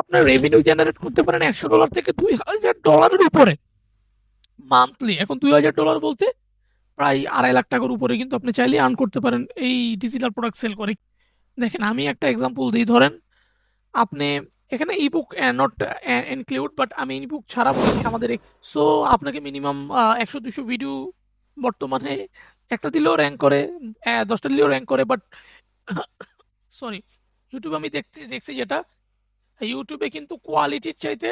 আপনার revenue generate করতে পারেন একশো ডলার থেকে দুই হাজার ডলারের উপরে। মান্থলি এখন দুই হাজার ডলার বলতে প্রায় আড়াই লাখ টাকার উপরে কিন্তু আপনি চাইলে আর্ন করতে পারেন এই ডিজিটাল প্রোডাক্ট সেল করে। দেখেন, আমি একটা এক্সাম্পল দিই, ধরেন আপনি এখানে ইবুক নট ইনক্লুড বাট আমি ইবুক ছাড়া বলছি আমাদের সো আপনাকে মিনিমাম একশো দুশো ভিডিও বর্তমানে একটা দিলেও র্যাঙ্ক করে দশটা দিলেও র্যাঙ্ক করে বাট সরি ইউটিউবে আমি দেখতে, দেখছি যেটা ইউটিউবে কিন্তু কোয়ালিটির চাইতে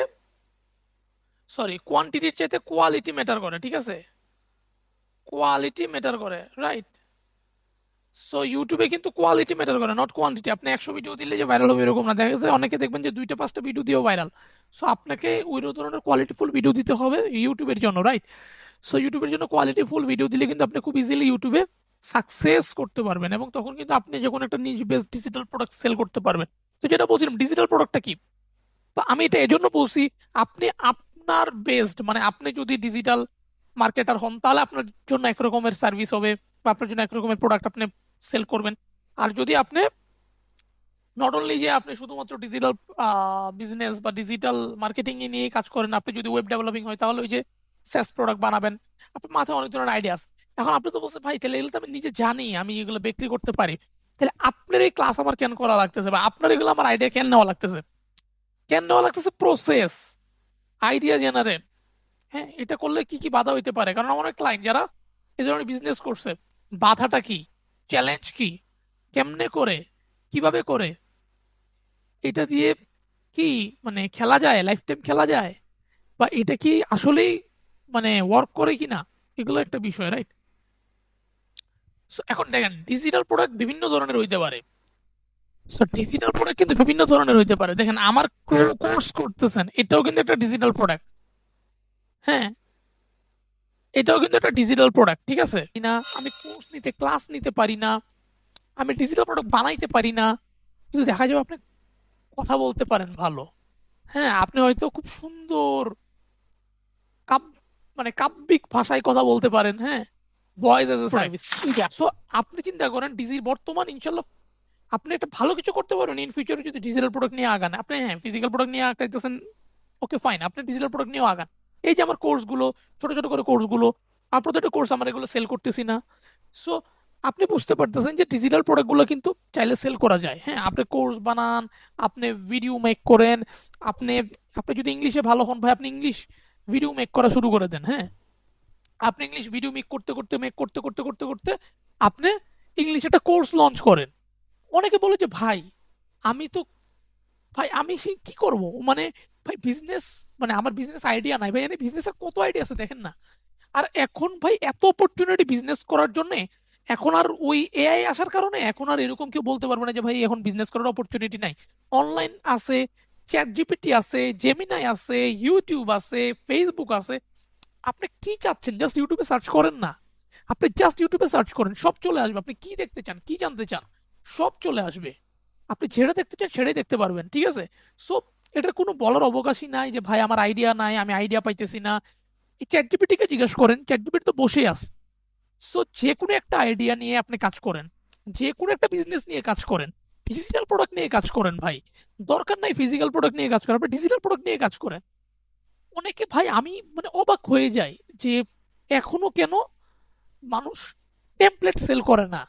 সরি কোয়ান্টিটির চাইতে কোয়ালিটি ম্যাটার করে, ঠিক আছে? কোয়ালিটি ম্যাটার করে রাইট সো ইউটিউবে কিন্তু কোয়ালিটি ম্যাটার করে নট কোয়ান্টিটি আপনি একশো ভিডিও দিলে যে ভাইরাল হবে এরকম না। দেখা গেছে অনেকে দেখবেন যে দুইটা, পাঁচটা ভিডিও দিয়েও ভাইরাল সো আপনাকে ওই ধরনের কোয়ালিটিফুল ভিডিও দিতে হবে ইউটিউবের জন্য রাইট সো ইউটিউবের জন্য কোয়ালিটিফুল ভিডিও দিলে কিন্তু আপনি খুব ইজিলি ইউটিউবে সাকসেস করতে পারবেন এবং তখন কিন্তু আপনি যখন একটা নিজ বেস্ট ডিজিটাল প্রোডাক্ট সেল করতে পারবেন। তো যেটা বলছিলাম ডিজিটাল প্রোডাক্টটা কি? আমি এটা এজন্য বলছি, আপনি আপনার বেস্ট মানে আপনি যদি ডিজিটাল মার্কেটার হন, তাহলে আপনার জন্য এক রকমের সার্ভিস হবে বা আপনার জন্য এক রকমের প্রোডাক্ট আপনি সেল করবেন। আর যদি আপনি নট অনলি যে আপনি শুধুমাত্র ডিজিটাল বিজনেস বা ডিজিটাল মার্কেটিং এ নিয়ে কাজ করেন, আপনি যদি ওয়েব ডেভেলপিং হয়, তাহলে ওই যে সেস প্রোডাক্ট বানাবেন। আপনার মাথায় অনেক ধরনের আইডিয়াস এখন আপনি তো বলছেন, ভাই, তাহলে এগুলো তো আমি নিজে জানি, আমি এগুলো বিক্রি করতে পারি। তাহলে আপনার এই ক্লাস আমার কেন করা লাগতেছে বা আপনার এগুলো আমার আইডিয়া কেন নেওয়া লাগতেছে? কেন নেওয়া লাগতেছে প্রসেস আইডিয়া জেনারেট হ্যাঁ এটা করলে কি কি বাধা হইতে পারে? কারণ আমার ক্লায়েন্ট যারা এই ধরনের বিজনেস করছে, বাধাটা কি? চ্যালেঞ্জ কি? কেমনে করে? কীভাবে করে? এটা দিয়ে কি মানে খেলা যায়? লাইফ টাইম খেলা যায়? বা এটা কি আসলেই মানে ওয়ার্ক করে কি না এগুলো একটা বিষয় রাইট সো এখন দেখেন ডিজিটাল প্রোডাক্ট বিভিন্ন ধরনের হইতে পারে। সো ডিজিটাল প্রোডাক্ট কিন্তু বিভিন্ন ধরনের হইতে পারে। দেখেন, আমার কোর্স করতেছেন, এটাও কিন্তু একটা ডিজিটাল প্রোডাক্ট হ্যাঁ? এটাও কিন্তু একটা ডিজিটাল প্রোডাক্ট ঠিক আছে? না, আমি কোর্স নিতে ক্লাস নিতে পারি না। আমি ডিজিটাল প্রোডাক্ট বানাইতে পারি না। কিন্তু দেখা যাবে আপনি কথা বলতে পারেন ভালো। হ্যাঁ আপনি হয়তো খুব সুন্দর মানে কাব্যিক ভাষায় কথা বলতে পারেন হ্যাঁ? Voice as a service so আপনি চিন্তা করেন ডিজি বর্তমান ইনশাল্লাহ আপনি একটা ভালো কিছু করতে পারবেন ইন ফিউচারে যদি ডিজিটাল প্রোডাক্ট নিয়ে আগান। আপনি হ্যাঁ ফিজিক্যাল প্রোডাক্ট নিয়ে আগাইতেছেন ওকে ফাইন আপনি ডিজিটাল প্রোডাক্ট নিয়েও আগান। এই যে আমার কোর্সগুলো ছোট ছোট করে কোর্সগুলো আর প্রত্যেকটা কোর্স আমার এগুলো সেল করতেছি না। সো আপনি বুঝতে পারতেছেন যে ডিজিটাল প্রোডাক্টগুলো কিন্তু চাইলে সেল করা যায়। হ্যাঁ আপনি কোর্স বানান আপনি ভিডিও মেক করেন আপনি আপনি যদি ইংলিশে ভালো হন ভাই আপনি ইংলিশ ভিডিও মেক করা শুরু করে দেন হ্যাঁ। আপনি ইংলিশ ভিডিও মেক করতে করতে মেক করতে করতে করতে করতে আপনি ইংলিশ একটা কোর্স লঞ্চ করেন। অনেকে বলে যে, ভাই, আমি তো, ভাই, আমি কি করব? মানে ভাই বিজনেস মানে আমার বিজনেস আইডিয়া নাই। ভাই, এনে বিজনেসের কত আইডিয়া আছে দেখেন না? আর এখন, ভাই, এত অপরচুনিটি বিজনেস করার জন্য এখন আর ওই এআই আসার কারণে এখন আর এরকম কেউ বলতে পারবে না যে, ভাই, এখন বিজনেস করার অপরচুনিটি নাই। অনলাইন আছে চ্যাট জিপিটি আছে জেমিনাই আছে ইউটিউব আছে ফেসবুক আছে আপনি কি চাচ্ছেন? জাস্ট ইউটিউবে সার্চ করেন না। আপনি জাস্ট ইউটিউবে সার্চ করেন, সব চলে আসবে। আপনি কি দেখতে চান? কি জানতে চান? সব চলে আসবে। আপনি ছেড়ে দেখতে চান, সেটাই দেখতে পারবেন, ঠিক আছে? সো এটার কোনো বলার অবকাশই নাই যে, ভাই, আমার আইডিয়া নাই, আমি আইডিয়া পাইতেছি না। এই চ্যাট জিপিটিকে জিজ্ঞেস করেন চ্যাট জিপিটি তো বসেই আছে। সো যে কোনো একটা আইডিয়া নিয়ে আপনি কাজ করেন, যে কোনো একটা বিজনেস নিয়ে কাজ করেন ডিজিটাল প্রোডাক্ট নিয়ে কাজ করেন ভাই। দরকার নাই ফিজিক্যাল প্রোডাক্ট নিয়ে কাজ করেন, আপনি ডিজিটাল প্রোডাক্ট নিয়ে কাজ করেন। অনেকে ভাই আমি মানে অবাক হয়ে যাই যে এখনও কেন মানুষ টেমপ্লেট সেল করে না?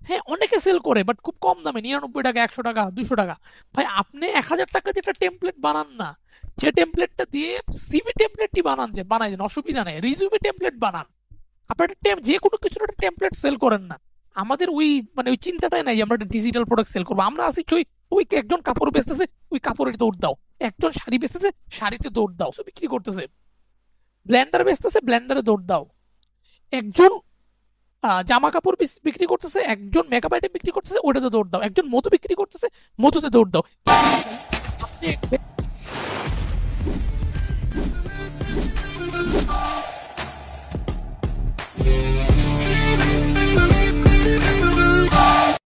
হ্যাঁ অনেকে সেল করে বাট খুব কম দামে, নিরানব্বই টাকা, একশো টাকা দুশো টাকা। ভাই, আপনি এক হাজার টাকা যেটা টেমপ্লেট বানান না। যে টেমপ্লেটটা দিয়ে সিভি টেমপ্লেটটি বানান দেন বানাই দেন, অসুবিধা নেই রিজিউমি টেমপ্লেট বানান। আপনার একটা যে কোনো কিছুর একটা টেমপ্লেট সেল করেন না। আমাদের ওই মানে ওই চিন্তাটাই নাই যে আমরা একটা ডিজিটাল প্রোডাক্ট সেল করব। আমরা আসি ওই ওই একজন কাপড় বেচতেছে, ওই কাপড়ের দৌড় দাও। একজন শাড়ি বেচতেছে, শাড়িতে দৌড় দাও, সে বিক্রি করতেছে। ব্ল্যান্ডার বেচতেছে ব্ল্যান্ডারে দৌড় দাও। একজন জামা কাপড় বিক্রি করতেছে, একজন মেকআপ আইটেম বিক্রি করতেছে, ওটাতে দৌড় দাও। একজন মধু বিক্রি করতেছে, মধুতে দৌড় দাও।